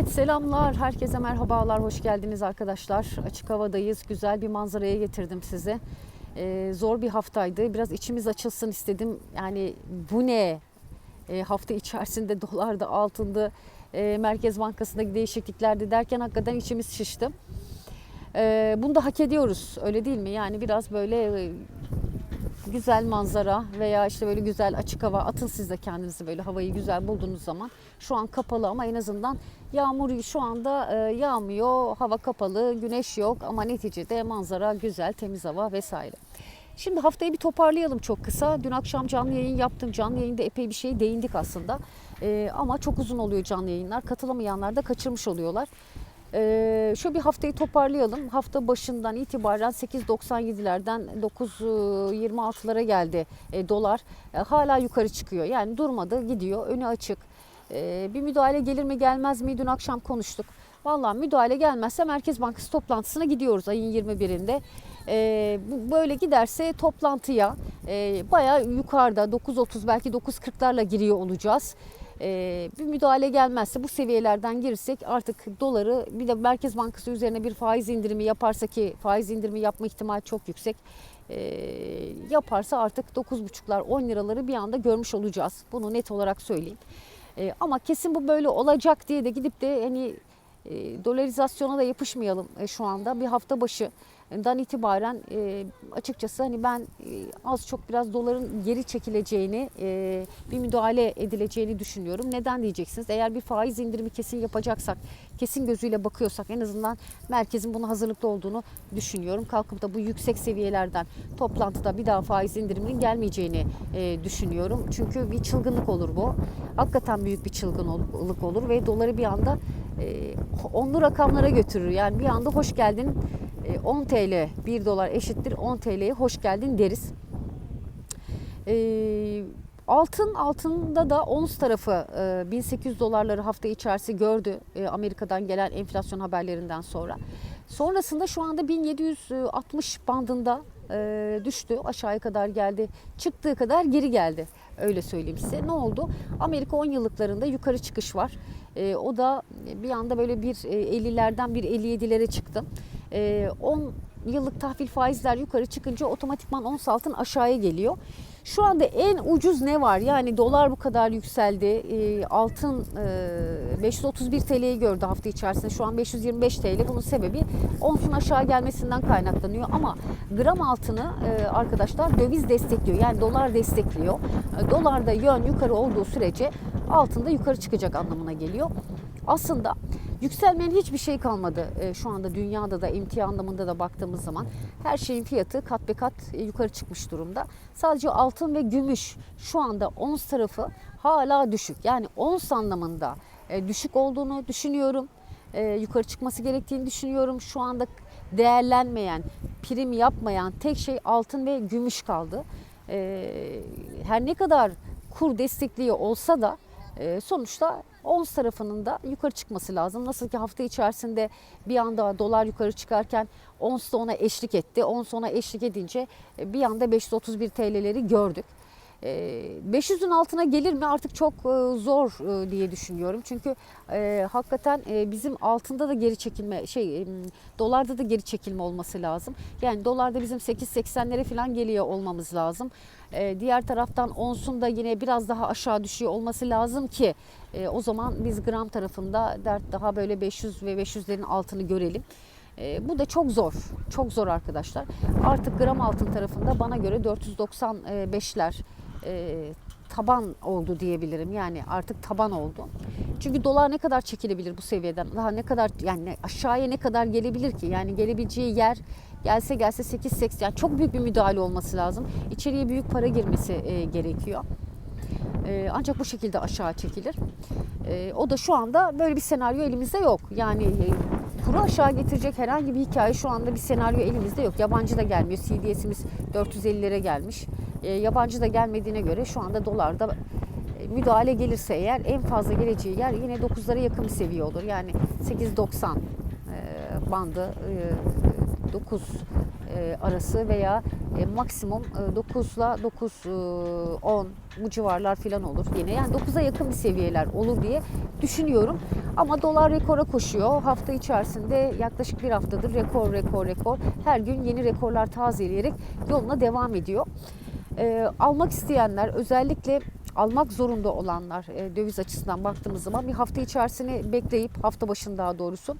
Evet selamlar, herkese merhabalar, hoş geldiniz arkadaşlar. Açık havadayız, güzel bir manzaraya getirdim sizi. Ee, zor bir haftaydı, biraz içimiz açılsın istedim. Yani bu ne? Ee, hafta içerisinde dolarda, altında, e, Merkez Bankası'ndaki değişikliklerde derken hakikaten içimiz şişti. Ee, bunu da hak ediyoruz, öyle değil mi? Yani biraz böyle güzel manzara veya işte böyle güzel açık hava atın siz de kendinizi böyle havayı güzel bulduğunuz zaman şu an kapalı ama en azından yağmur şu anda e, yağmıyor hava kapalı güneş yok ama neticede manzara güzel temiz hava vesaire. Şimdi haftayı bir toparlayalım çok kısa. Dün akşam canlı yayın yaptım. Canlı yayında epey bir şey değindik aslında. E, ama çok uzun oluyor canlı yayınlar. Katılamayanlar da kaçırmış oluyorlar. Ee, şöyle bir haftayı toparlayalım. Hafta başından itibaren 8.97'lerden 9.26'lara geldi e, dolar. E, hala yukarı çıkıyor. Yani durmadı, gidiyor. Önü açık. E, bir müdahale gelir mi gelmez mi? Dün akşam konuştuk. Vallahi müdahale gelmezse Merkez Bankası toplantısına gidiyoruz ayın 21'inde. E, bu böyle giderse toplantıya e, bayağı yukarıda 9.30 belki 9.40'larla giriyor olacağız. Ee, bir müdahale gelmezse bu seviyelerden girirsek artık doları bir de Merkez Bankası üzerine bir faiz indirimi yaparsa ki faiz indirimi yapma ihtimali çok yüksek. Ee, yaparsa artık 9,5'lar 10 liraları bir anda görmüş olacağız. Bunu net olarak söyleyeyim. Ee, ama kesin bu böyle olacak diye de gidip de hani e, dolarizasyona da yapışmayalım e, şu anda. Bir hafta başı dan itibaren e, açıkçası hani ben e, az çok biraz doların geri çekileceğini, e, bir müdahale edileceğini düşünüyorum. Neden diyeceksiniz? Eğer bir faiz indirimi kesin yapacaksak, kesin gözüyle bakıyorsak en azından merkezin buna hazırlıklı olduğunu düşünüyorum. Kalkıp da bu yüksek seviyelerden toplantıda bir daha faiz indiriminin gelmeyeceğini e, düşünüyorum. Çünkü bir çılgınlık olur bu. Hakikaten büyük bir çılgınlık olur ve doları bir anda onlu rakamlara götürür. Yani bir anda hoş geldin 10 TL 1 dolar eşittir 10 TL'ye hoş geldin deriz. E, altın altında da ons tarafı e, 1800 dolarları hafta içerisi gördü e, Amerika'dan gelen enflasyon haberlerinden sonra. Sonrasında şu anda 1760 bandında e, düştü aşağıya kadar geldi çıktığı kadar geri geldi öyle söyleyeyim size. Ne oldu? Amerika 10 yıllıklarında yukarı çıkış var. E, o da bir anda böyle bir e, 50'lerden bir 57'lere çıktı. E, 10 yıllık tahvil faizler yukarı çıkınca otomatikman ons altın aşağıya geliyor. Şu anda en ucuz ne var? Yani dolar bu kadar yükseldi. E, altın e, 531 TL'yi gördü hafta içerisinde. Şu an 525 TL. Bunun sebebi onsun aşağı gelmesinden kaynaklanıyor. Ama gram altını e, arkadaşlar döviz destekliyor. Yani dolar destekliyor. E, dolarda yön yukarı olduğu sürece altında yukarı çıkacak anlamına geliyor. Aslında Yükselmeyen hiçbir şey kalmadı e, şu anda dünyada da emtia anlamında da baktığımız zaman. Her şeyin fiyatı kat be kat e, yukarı çıkmış durumda. Sadece altın ve gümüş şu anda ons tarafı hala düşük. Yani ons anlamında e, düşük olduğunu düşünüyorum. Yukarı çıkması gerektiğini düşünüyorum. Şu anda değerlenmeyen, prim yapmayan tek şey altın ve gümüş kaldı. Her ne kadar kur destekliyor olsa da sonuçta ons tarafının da yukarı çıkması lazım. Nasıl ki hafta içerisinde bir anda dolar yukarı çıkarken ons da ona eşlik etti. Ons ona eşlik edince e, bir anda 531 TL'leri gördük. 500'ün e, altına gelir mi artık çok e, zor diye düşünüyorum. Çünkü e, hakikaten e, bizim altında da geri çekilme şey e, dolarda da geri çekilme olması lazım. Yani dolarda bizim 8.80'lere falan geliyor olmamız lazım. E, diğer taraftan onsun da yine biraz daha aşağı düşüyor olması lazım ki e, o zaman biz gram tarafında dert daha böyle 500 ve 500'lerin altını görelim. E, bu da çok zor. Çok zor arkadaşlar. Artık gram altın tarafında bana göre 495'ler e, taban oldu diyebilirim. Yani artık taban oldu. Çünkü dolar ne kadar çekilebilir bu seviyeden? Daha ne kadar yani aşağıya ne kadar gelebilir ki? Yani gelebileceği yer gelse gelse 8-8 yani çok büyük bir müdahale olması lazım. İçeriye büyük para girmesi e, gerekiyor. E, ancak bu şekilde aşağı çekilir. E, o da şu anda böyle bir senaryo elimizde yok. Yani e, kuru aşağı getirecek herhangi bir hikaye şu anda bir senaryo elimizde yok. Yabancı da gelmiyor. CDS'imiz 450'lere gelmiş. E, yabancı da gelmediğine göre şu anda dolarda e, müdahale gelirse eğer en fazla geleceği yer yine 9'lara yakın bir seviye olur. Yani 8.90 e, bandı 9 arası veya maksimum 9 ile 9 10 bu civarlar falan olur yine. Yani 9'a yakın bir seviyeler olur diye düşünüyorum. Ama dolar rekora koşuyor. Hafta içerisinde yaklaşık bir haftadır rekor rekor rekor. Her gün yeni rekorlar tazeleyerek yoluna devam ediyor. Ee, almak isteyenler özellikle almak zorunda olanlar e, döviz açısından baktığımız zaman bir hafta içerisini bekleyip hafta başında daha doğrusu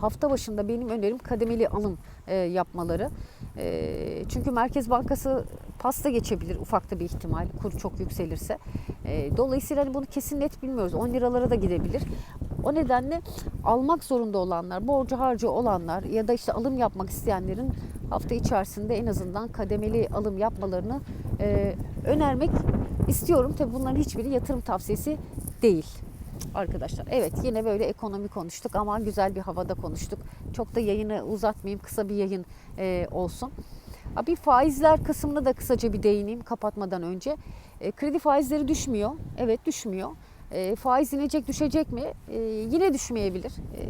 hafta başında benim önerim kademeli alım e, yapmaları. E, çünkü Merkez Bankası pasta geçebilir ufakta bir ihtimal kur çok yükselirse. E, dolayısıyla hani bunu kesin net bilmiyoruz. 10 liralara da gidebilir. O nedenle almak zorunda olanlar, borcu harcı olanlar ya da işte alım yapmak isteyenlerin hafta içerisinde en azından kademeli alım yapmalarını e, önermek istiyorum. Tabii bunların hiçbiri yatırım tavsiyesi değil arkadaşlar. Evet yine böyle ekonomi konuştuk ama güzel bir havada konuştuk. Çok da yayını uzatmayayım kısa bir yayın e, olsun. Bir faizler kısmına da kısaca bir değineyim kapatmadan önce. E, kredi faizleri düşmüyor. Evet düşmüyor. E, faiz inecek düşecek mi? E, yine düşmeyebilir e,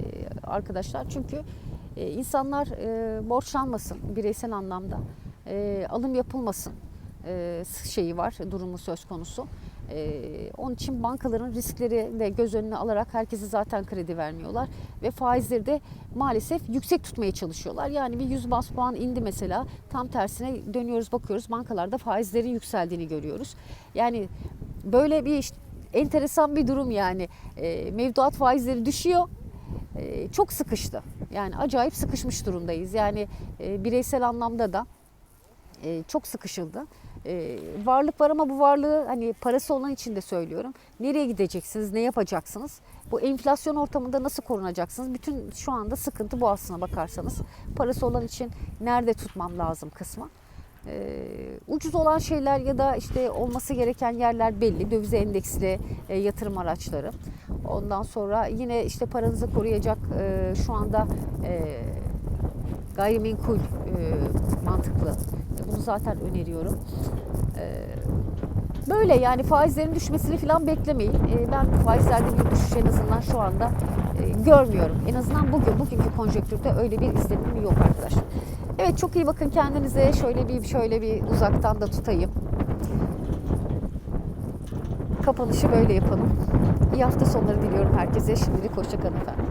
arkadaşlar. Çünkü e, insanlar e, borçlanmasın bireysel anlamda. E, alım yapılmasın e, şeyi var, durumu söz konusu. Ee, onun için bankaların riskleri de göz önüne alarak herkese zaten kredi vermiyorlar ve faizleri de maalesef yüksek tutmaya çalışıyorlar. Yani bir 100 bas puan indi mesela tam tersine dönüyoruz bakıyoruz bankalarda faizlerin yükseldiğini görüyoruz. Yani böyle bir işte enteresan bir durum yani Ee, mevduat faizleri düşüyor çok sıkıştı yani acayip sıkışmış durumdayız yani e, bireysel anlamda da e, çok sıkışıldı. E, varlık var ama bu varlığı hani parası olan için de söylüyorum. Nereye gideceksiniz, ne yapacaksınız? Bu enflasyon ortamında nasıl korunacaksınız? Bütün şu anda sıkıntı bu aslına bakarsanız. Parası olan için nerede tutmam lazım kısmı. E, ucuz olan şeyler ya da işte olması gereken yerler belli. Dövize endeksli e, yatırım araçları. Ondan sonra yine işte paranızı koruyacak e, şu anda e, gayrimenkul e, mantıklı. Bunu zaten öneriyorum. E, böyle yani faizlerin düşmesini falan beklemeyin. E, ben faizlerde bir düşüş en azından şu anda e, görmüyorum. En azından bugün, bugünkü konjektürde öyle bir izlenimim yok arkadaşlar. Evet çok iyi bakın kendinize. Şöyle bir şöyle bir uzaktan da tutayım. Kapanışı böyle yapalım. İyi hafta sonları diliyorum herkese. Şimdilik hoşçakalın efendim.